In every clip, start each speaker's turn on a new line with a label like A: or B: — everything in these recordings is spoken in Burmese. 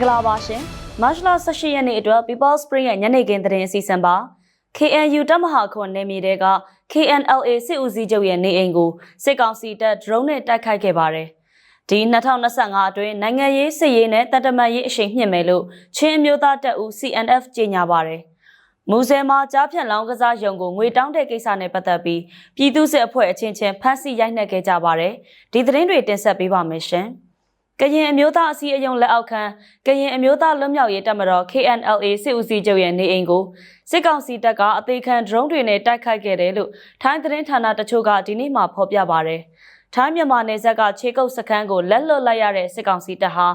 A: င်္ဂလာပါရှင်မတ်လ18ရက်နေ့အတွက် People Spring ရဲ့ညနေခင်းသတင်းအစီအစဉ်ပါ KNU တပ်မဟာခွန်နေမြေတဲက KNLA စစ်ဦးစီးချုပ်ရဲ့နေအိမ်ကိုစစ်ကောင်စီတပ် drone နဲ့တိုက်ခိုက်ခဲ့ပါတယ်ဒီ2025အတွင်းနိုင်ငံရေးစစ်ရေးနဲ့တပ်တမတ်ရေးအရှိန်မြင့်မယ်လို့ချင်းအမျိုးသားတပ်ဦး CNF ကြေညာပါတယ်မူဆယ်မှာကြားဖြန့်လောင်းကစားရုံကိုငွေတောင်းတဲ့ကိစ္စနဲ့ပတ်သက်ပြီးပြည်သူ့စစ်အဖွဲ့အချင်းချင်းဖမ်းဆီးရိုက်နှက်ခဲ့ကြပါတယ်ဒီသတင်းတွေတင်ဆက်ပေးပါမယ်ရှင် ကရင်အမျိုးသားအစည်းအရုံးလက်အောက်ခံကရင်အမျိုးသားလွတ်မြောက်ရေးတပ်မတော် KNLA စစ်ဦးစီးချုပ်ရဲ့နေအိမ်ကိုစစ်ကောင်စီတပ်ကအသေးခံ drone တွေနဲ့တိုက်ခိုက်ခဲ့တယ်လို့ထိုင်းသတင်းဌာနတချို့ကဒီနေ့မှဖော်ပြပါတယ်။ထိုင်းမြန်မာနယ်စပ်ကခြေကုပ်စခန်းကိုလက်လွတ်လိုက်ရတဲ့စစ်ကောင်စီတပ်ဟာ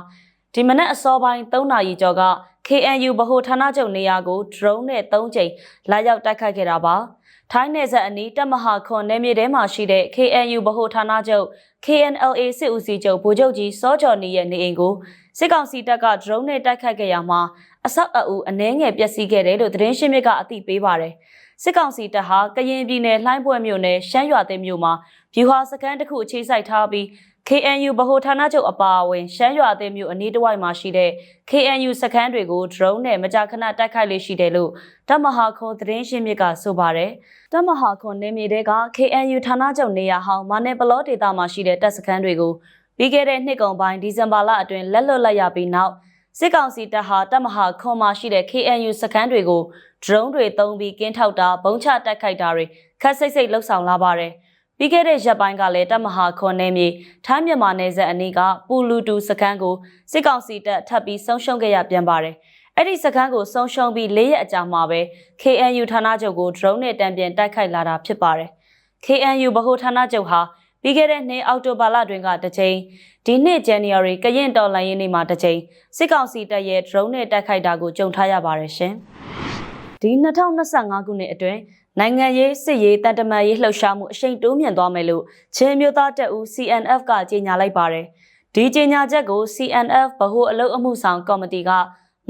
A: ဒီမနက်အစောပိုင်း3နာရီကျော်က KNU ဗဟိုဌာနချုပ်နေရာကို drone နဲ့3ကြိမ်လာရောက်တိုက်ခိုက်ခဲ့တာပါ။ ထိုင်းနယ်စပ်အနီးတပ်မဟာခွန်နယ်မြေထဲမှာရှိတဲ့ KNU ဗဟိုဌာနချုပ် KNLA စစ်ဦးစီးချုပ်ဗိုလ်ချုပ်ကြီးစောကျော်နေရဲ့နေအိမ်ကိုစစ်ကောင်စီတပ်က drone နဲ့တိုက်ခိုက်ခဲ့ရမှာအဆောက်အအုပ်အနှဲငယ်ပျက်စီးခဲ့တယ်လို့သတင်းရှင်းမြစ်ကအသိပေးပါတယ်။စစ်ကောင်စီတပ်ဟာကရင်ပြည်နယ်လှိုင်းပွဲမြို့နယ်ရှမ်းရွာသိမ်းမြို့မှာ ဗျူဟာစခန်းတစ်ခုအခြေစိုက်ထားပြီး KNU ဗဟိုဌာနချုပ်အပါအဝင်ရှမ်းရွာသိမ်းမြို့အနီးတစ်ဝိုက်မှာရှိတဲ့ KNU စခန်းတွေကို drone နဲ့မကြာခဏတိုက်ခိုက်လေးရှိတယ်လို့တမဟာခွန်သတင်းရှင်းမြစ်ကဆိုပါတယ်။တမဟာခွန်နေမြေတဲက KNU ဌာနချုပ်နေရာဟောင်းမာနယ်ပလောဒေတာမှာရှိတဲ့တပ်စခန်းတွေကိုပြီးခဲ့တဲ့နှစ်ကုန်ပိုင်းဒီဇင်ဘာလအတွင်းလက်လွတ်လိုက်ရပြီးနောက်စစ်ကောင်စီတပ်ဟာတပ်မဟာခွန်မှာရှိတဲ့ KNU စခန်းတွေကို drone တွေသုံးပြီးကင်းထောက်တာဘုံချတိုက်ခိုက်တာတွေခက်စိတ်စိတ်လှုပ်ဆောင်လာပါတယ်။ ပြီးခဲ့တဲ့ရက်ပိုင်းကလည်းတပ်မဟာခွန်နယ်မြေထိုင်းမြန်မာနယ်စပ်အနီးကပူလူတူစခန်းကိုစစ်ကောင်စီတပ်ထပ်ပြီးဆုံးရှုံးခဲ့ရပြန်ပါတယ်။အဲ့ဒီစခန်းကိုဆုံးရှုံးပြီး၄ရက်အကြာမှာပဲ KNU ဌာနချုပ်ကို drone နဲ့တံပြန်တိုက်ခိုက်လာတာဖြစ်ပါတယ်။ KNU ဗဟိုဌာနချုပ်ဟာပြီးခဲ့တဲ့နှစ်အောက်တိုဘာလတွင်ကတစ်ကြိမ်ဒီနှစ် January ကရင်တော်လှန်ရေးနေ့မှာတစ်ကြိမ်စစ်ကောင်စီတပ်ရဲ့ drone နဲ့တိုက်ခိုက်တာကိုကြုံထားရပါတယ်ရှင်။ဒီ2025ခုနှစ်အတွင်း နိုင်ငံရေးစစ်ရေးတန်တမာရေးလှုပ်ရှားမှုအရှိန်တိုးမြင့်သွားမယ်လို့ချင်းမျိုးသားတပ်ဦး CNF ကကြေညာလိုက်ပါတယ်။ဒီကြေညာချက်ကို CNF ဗဟိုအလုပ်အမှုဆောင်ကော်မတီက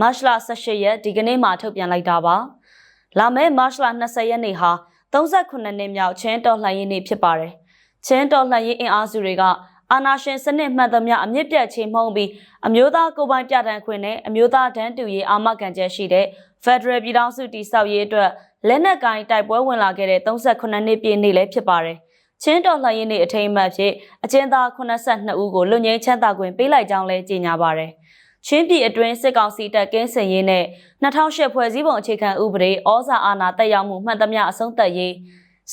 A: မတ်လ18ရက်ဒီကနေ့မှထုတ်ပြန်လိုက်တာပါ။လာမယ့်မတ်လ20ရက်နေ့ဟာ38နှစ်မြောက်ချင်းတော်လှန်ရေးနေ့ဖြစ်ပါတယ်။ချင်းတော်လှန်ရေးအင်အားစုတွေကအာနာရှင်စနစ်မှန်သမျှအမြင့်ပြတ်ချိန်မှုံးပြီးအမျိုးသားကိုယ်ပိုင်ပြဋ္ဌာန်းခွင့်နဲ့အမျိုးသားတန်းတူရေးအာမခံချက်ရှိတဲ့ Federal ပြည်ထောင်စုတည်ဆောက်ရေးအတွက် လက်နက်ကိုင်တိုက်ပွဲဝင်လာခဲ့တဲ့38နှစ်ပြည့်နေ့လည်းဖြစ်ပါတယ်။ချင်းတော်လှန်ရေးနေ့အထိမ်းအမှတ်ဖြစ်အကျဉ်းသား82ဦးကိုလွတ်ငြိမ်းချမ်းသာခွင့်ပေးလိုက်ကြောင်းလည်းကြေညာပါတယ်။ချင်းပြည်အတွင်းစစ်ကောင်စီတပ်ကင်းစင်ရေးနဲ့2008ဖွဲ့စည်းပုံအခြေခံဥပဒေဩဇာအာဏာတက်ရောက်မှုမှန်သမျှအဆုံးသတ်ရေး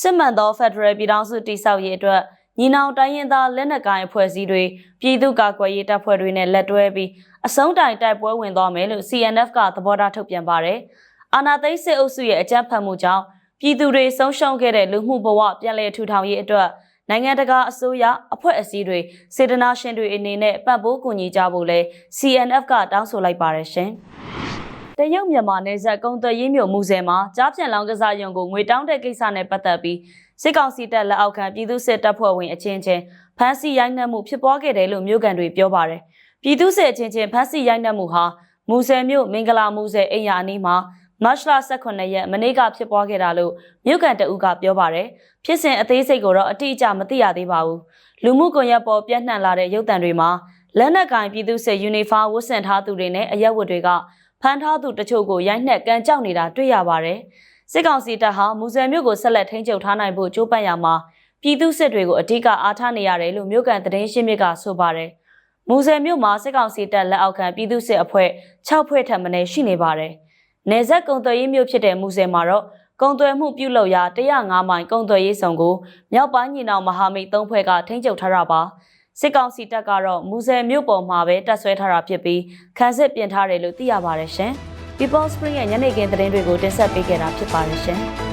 A: စစ်မှန်သော Federal ပြည်ထောင်စုတည်ဆောက်ရေးအတွက်ညီနောင်တိုင်းရင်းသားလက်နက်ကိုင်အဖွဲ့အစည်းတွေပြည်သူ့ကာကွယ်ရေးတပ်ဖွဲ့တွေနဲ့လက်တွဲပြီးအစုံတိုင်တိုက်ပွဲဝင်သွားမယ်လို့ CNF ကသဘောထားထုတ်ပြန်ပါတယ်။ အာနာသိစစ်အုပ်စုရဲ့အကြမ်းဖက်မှုကြောင့်ပြည်သူတွေဆုံးရှုံးခဲ့တဲ့လူမှုဘဝပြန်လည်ထူထောင်ရေးအတွက်နိုင်ငံတကာအစိုးရအဖွဲ့အစည်းတွေစေတနာရှင်တွေအနေနဲ့ပံ့ပိုးကူညီကြဖို့လဲ CNF ကတောင်းဆိုလိုက်ပါတယ်ရှင်။တရုတ်မြန်မာနယ်စပ်ကုံသွယ်ရေးမြို့မူဆယ်မှာကြားပြန်လောင်းကစားရုံကိုငွေတောင်းတဲ့ကိစ္စနဲ့ပတ်သက်ပြီးစစ်ကောင်စီတပ်လက်အောက်ခံပြည်သူစစ်တပ်ဖွဲ့ဝင်အချင်းချင်းဖမ်းဆီးရိုက်နှက်မှုဖြစ်ပွားခဲ့တယ်လို့မြို့ကန်တွေပြောပါတယ်။ပြည်သူစစ်အချင်းချင်းဖမ်းဆီးရိုက်နှက်မှုဟာမူဆယ်မြို့မင်္ဂလာမူဆယ်အိမ်ယာအနီးမှာ မတ်လ18ရက်မနေ့ကဖြစ်ပွားခဲ့တာလို့မြို့ကန်တအုပ်ကပြောပါတယ်။ဖြစ်စဉ်အသေးစိတ်ကိုတော့အတိအကျမသိရသေးပါဘူး။လူမှုကွန်ရက်ပေါ်ပြန့်နှံ့လာတဲ့ရုပ်သံတွေမှာလက်နက်ကင်ပြည်သူစစ်ယူနီဖောင်းဝတ်ဆင်ထားသူတွေနဲ့အရက်ဝတ်တွေကဖမ်းထားသူတချို့ကိုရိုက်နှက်ကန်ကြောက်နေတာတွေ့ရပါတယ်။စစ်ကောင်စီတပ်ဟာမူဆယ်မြို့ကိုဆက်လက်ထိန်းချုပ်ထားနိုင်ဖို့ကြိုးပမ်းရမှာပြည်သူစစ်တွေကိုအ धिक အားထားနေရတယ်လို့မြို့ကန်သတင်းရှင်းမြစ်ကဆိုပါတယ်။မူဆယ်မြို့မှာစစ်ကောင်စီတပ်လက်အောက်ခံပြည်သူစစ်အဖွဲ့6ဖွဲ့ထပ်မံရှိနေပါတယ်။ နေဆက်ကုံသွယ်ရေးမြို့ဖြစ်တဲ့မူဆယ်မှာတော့ကုံသွယ်မှုပြုလုပ်ရာ105မိုင်ကုံသွယ်ရေးဆောင်ကိုမြောက်ပိုင်းညီနောင်မဟာမိတ်၃ဖွဲ့ကထိန်းချုပ်ထားတာပါ။စစ်ကောင်စီတပ်ကတော့မူဆယ်မြို့ပေါ်မှာပဲတပ်ဆွဲထားတာဖြစ်ပြီးခန်းစစ်ပြင်ထားတယ်လို့သိရပါတယ်ရှင်။ People Spring ရဲ့ညနေခင်းသတင်းတွေကိုတင်ဆက်ပေးခဲ့တာဖြစ်ပါတယ်ရှင်။